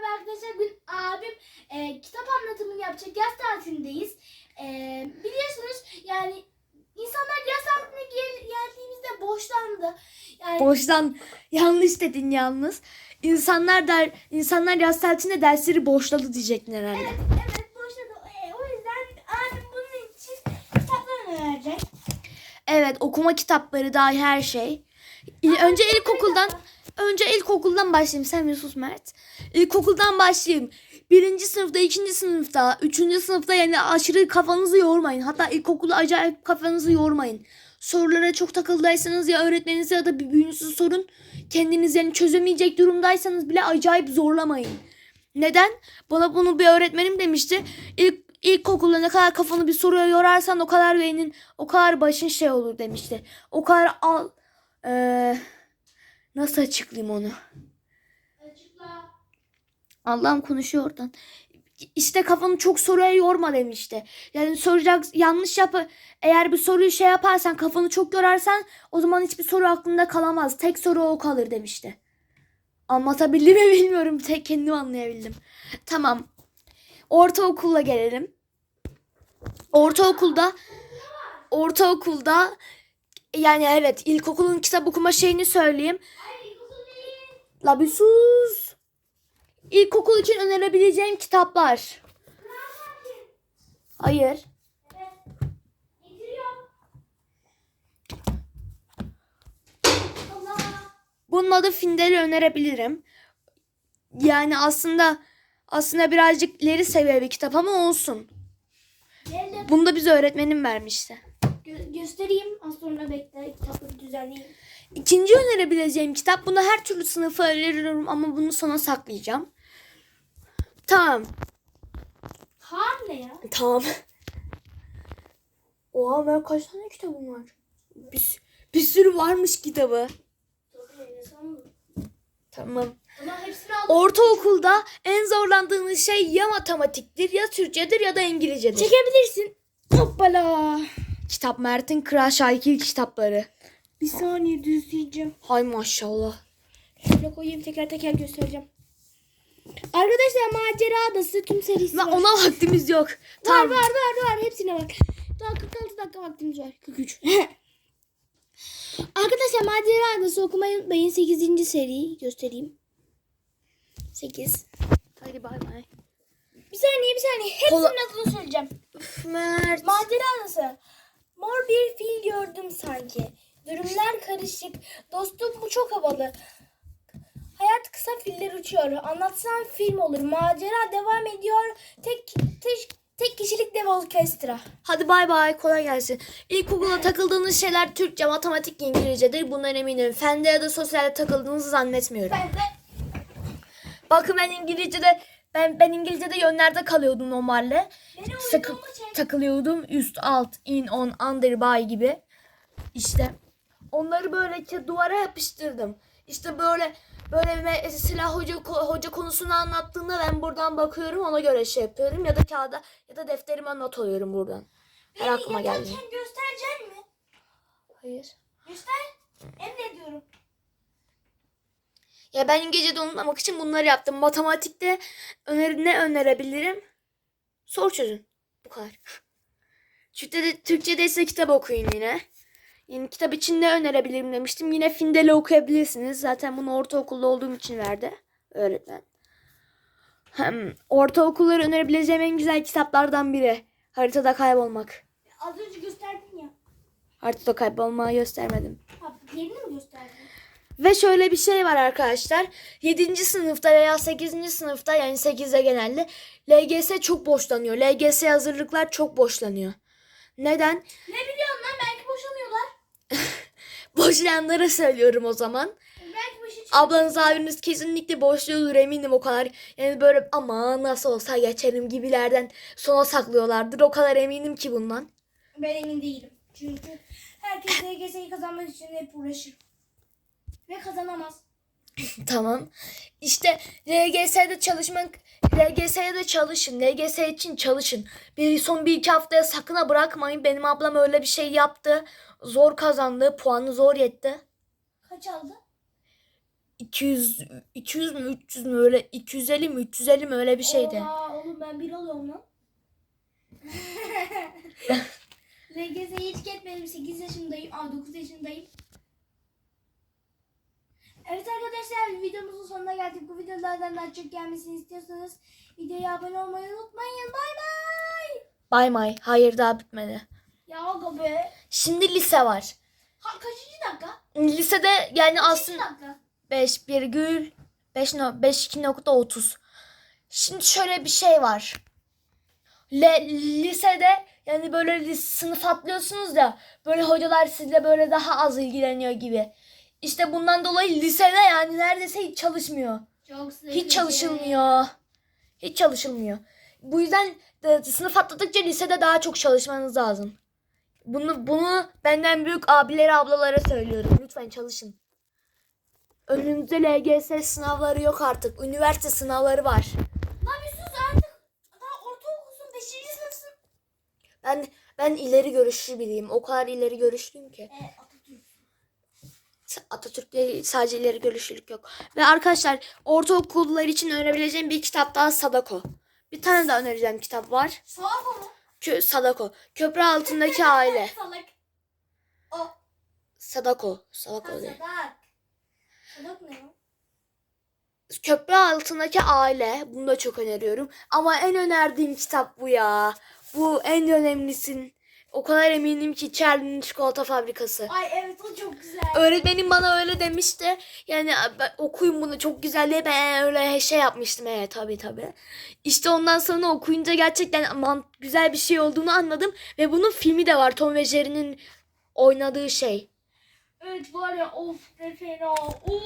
merhaba arkadaşlar. Bugün abim e, kitap anlatımını yapacak. Yaz tatilindeyiz. E, biliyorsunuz yani insanlar yaz tatiline gel- geldiğimizde boşlandı. Yani Boştan yanlış dedin yalnız. İnsanlar der insanlar yaz tatilinde dersleri boşladı diyecektin herhalde. evet, evet boşladı. E, o yüzden abim bunun için kitaplar önerecek. Evet okuma kitapları dahi her şey. İl- Önce ilkokuldan önce ilkokuldan başlayayım. Sen bir sus Mert. İlkokuldan başlayayım. Birinci sınıfta, ikinci sınıfta, üçüncü sınıfta yani aşırı kafanızı yormayın. Hatta ilkokulda acayip kafanızı yormayın. Sorulara çok takıldıysanız ya öğretmeninize ya da bir büyüğünüzü sorun. Kendiniz yani çözemeyecek durumdaysanız bile acayip zorlamayın. Neden? Bana bunu bir öğretmenim demişti. İlk ilkokulda ne kadar kafanı bir soruya yorarsan o kadar beynin o kadar başın şey olur demişti. O kadar al eee, nasıl açıklayayım onu? Açıkla. Allah'ım konuşuyor oradan. İşte kafanı çok soruya yorma demişti. Yani soracak yanlış yap eğer bir soruyu şey yaparsan kafanı çok yorarsan o zaman hiçbir soru aklında kalamaz. Tek soru o kalır demişti. Anlatabildim mi bilmiyorum. Tek kendim anlayabildim. Tamam. Ortaokulla gelelim. Ortaokulda ortaokulda yani evet ilkokulun kitap okuma şeyini söyleyeyim. La. İlkokul için önerebileceğim kitaplar. Hayır. Bunun adı Findel'i önerebilirim. Yani aslında aslında birazcık ileri seviye bir kitap ama olsun. Bunu da bize öğretmenim vermişti. Gö- göstereyim. Az sonra bekle. Kitapları düzenleyeyim. İkinci önerebileceğim kitap. Bunu her türlü sınıfa öneriyorum ama bunu sona saklayacağım. Tamam. Kaan ne ya? Tamam. Oha ben kaç tane kitabım var? Bir, bir sürü varmış kitabı. Tamam. Ama hepsini aldım. Ortaokulda en zorlandığınız şey ya matematiktir ya Türkçedir ya da İngilizcedir. Çekebilirsin. Hoppala. Kitap Mert'in Kral Şakir kitapları. Bir saniye düzleyeceğim. Hay maşallah. Şöyle koyayım tekrar teker göstereceğim. Arkadaşlar Macera Adası tüm serisi Ve var. ona vaktimiz yok. Var var var var hepsine bak. Daha 46 dakika vaktimiz var. 43. Arkadaşlar Macera Adası okumayı unutmayın. 8. seri göstereyim. 8. Hadi bay bay. Bir saniye bir saniye. Hepsinin Kola- adını söyleyeceğim. Üf, Mert. Macera Adası. Mor bir fil gördüm sanki. Durumlar karışık. Dostum bu çok havalı. Hayat kısa filler uçuyor. Anlatsan film olur. Macera devam ediyor. Tek tek, tek kişilik dev orkestra. Hadi bay bay kolay gelsin. İlkokulda takıldığınız şeyler Türkçe, matematik, İngilizcedir. Bundan eminim. Fende ya da sosyalde takıldığınızı zannetmiyorum. Ben de Bakın ben İngilizce'de ben ben İngilizce'de yönlerde kalıyordum normalde. uyuduğumu çek. takılıyordum. Üst, alt, in, on, under, by gibi. İşte onları böyle duvara yapıştırdım. İşte böyle böyle mesela hoca hoca konusunu anlattığında ben buradan bakıyorum ona göre şey yapıyorum ya da kağıda ya da defterime not alıyorum buradan. Her aklıma geldi. gösterecek mi? Hayır. Göster. Emrediyorum. Ya ben İngilizce'de unutmamak için bunları yaptım. Matematikte öneri, ne önerebilirim? Sor çözün. Bu kadar. Türkçe'de, Türkçe'de ise kitap okuyun yine. Yeni kitap için ne önerebilirim demiştim. Yine Findel'i okuyabilirsiniz. Zaten bunu ortaokulda olduğum için verdi öğretmen. Hem ortaokulları önerebileceğim en güzel kitaplardan biri. Haritada kaybolmak. Az önce gösterdin ya. Haritada kaybolmayı göstermedim. Ha, yerini mi gösterdin? Ve şöyle bir şey var arkadaşlar. 7. sınıfta veya 8. sınıfta yani 8'de genelde LGS çok boşlanıyor. LGS hazırlıklar çok boşlanıyor. Neden? Ne biliyorsun lan? Belki boşamıyorlar. Boşlayanlara söylüyorum o zaman. Belki boşa çıkıyor. Ablanız abiniz kesinlikle boşluyordur eminim o kadar. Yani böyle ama nasıl olsa geçerim gibilerden sona saklıyorlardır. O kadar eminim ki bundan. Ben emin değilim. Çünkü herkes LGS'yi kazanmak için hep uğraşır. Ve kazanamaz. Tamam. İşte LGS'de çalışmak, LGS'ye de çalışın. LGS için çalışın. Bir son bir iki haftaya sakın ha bırakmayın. Benim ablam öyle bir şey yaptı. Zor kazandı. Puanı zor yetti. Kaç aldı? 200 200 mü 300 mü öyle 250 mi 350 mi öyle bir şeydi. Oha oğlum ben bir alıyorum lan. LGS'ye hiç gitmedim. 8 yaşındayım. Aa 9 yaşındayım. Evet arkadaşlar videomuzun sonuna geldik. Bu videolardan daha çok gelmesini istiyorsanız videoya abone olmayı unutmayın. Bay bay. Bay bay. Hayır daha bitmedi. Ya aga be. Şimdi lise var. Ha, kaçıncı dakika? Lisede yani Kaçıncı aslında dakika? 5 virgül 5 no, 5.2.30. Şimdi şöyle bir şey var. Le, lisede yani böyle sınıf atlıyorsunuz ya böyle hocalar sizle böyle daha az ilgileniyor gibi. İşte bundan dolayı lisede yani neredeyse hiç çalışmıyor. Çok sıkıcı. Hiç çalışılmıyor. Hiç çalışılmıyor. Bu yüzden de sınıf atladıkça lisede daha çok çalışmanız lazım. Bunu bunu benden büyük abilere ablalara söylüyorum. Lütfen çalışın. Önümüzde LGS sınavları yok artık. Üniversite sınavları var. Lan bir sus artık. Daha ortaokulsun. 5. sınıfsın. Ben ben ileri görüşlü biriyim. O kadar ileri görüşlüyüm ki. E, Atatürk. Atatürk'te sadece ileri görüşlülük yok. Ve arkadaşlar ortaokullar için önerebileceğim bir kitap daha Sadako. Bir tane daha önereceğim kitap var. Salak o mu? Kö Sadako. Köprü altındaki aile. Salak. O. Sadako. Sadako Ha, değil. Sadak. Sadak ne o? Köprü altındaki aile. Bunu da çok öneriyorum. Ama en önerdiğim kitap bu ya. Bu en önemlisin. O kadar eminim ki Charlie'nin çikolata fabrikası. Ay evet o çok güzel. Öğretmenim bana öyle demişti. Yani ben okuyun bunu çok güzel diye ben öyle şey yapmıştım. Evet tabii tabii. İşte ondan sonra okuyunca gerçekten aman güzel bir şey olduğunu anladım. Ve bunun filmi de var. Tom ve Jerry'nin oynadığı şey. Evet var ya of ne fena. Of.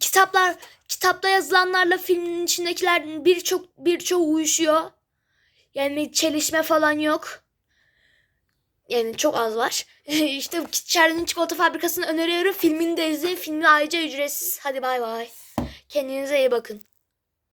Kitaplar, kitapta yazılanlarla filmin içindekiler birçok birçoğu uyuşuyor. Yani çelişme falan yok. Yani çok az var. işte Charlie'nin çikolata fabrikasını öneriyorum. Filmini de izleyin. Filmi ayrıca ücretsiz. Hadi bay bay. Kendinize iyi bakın.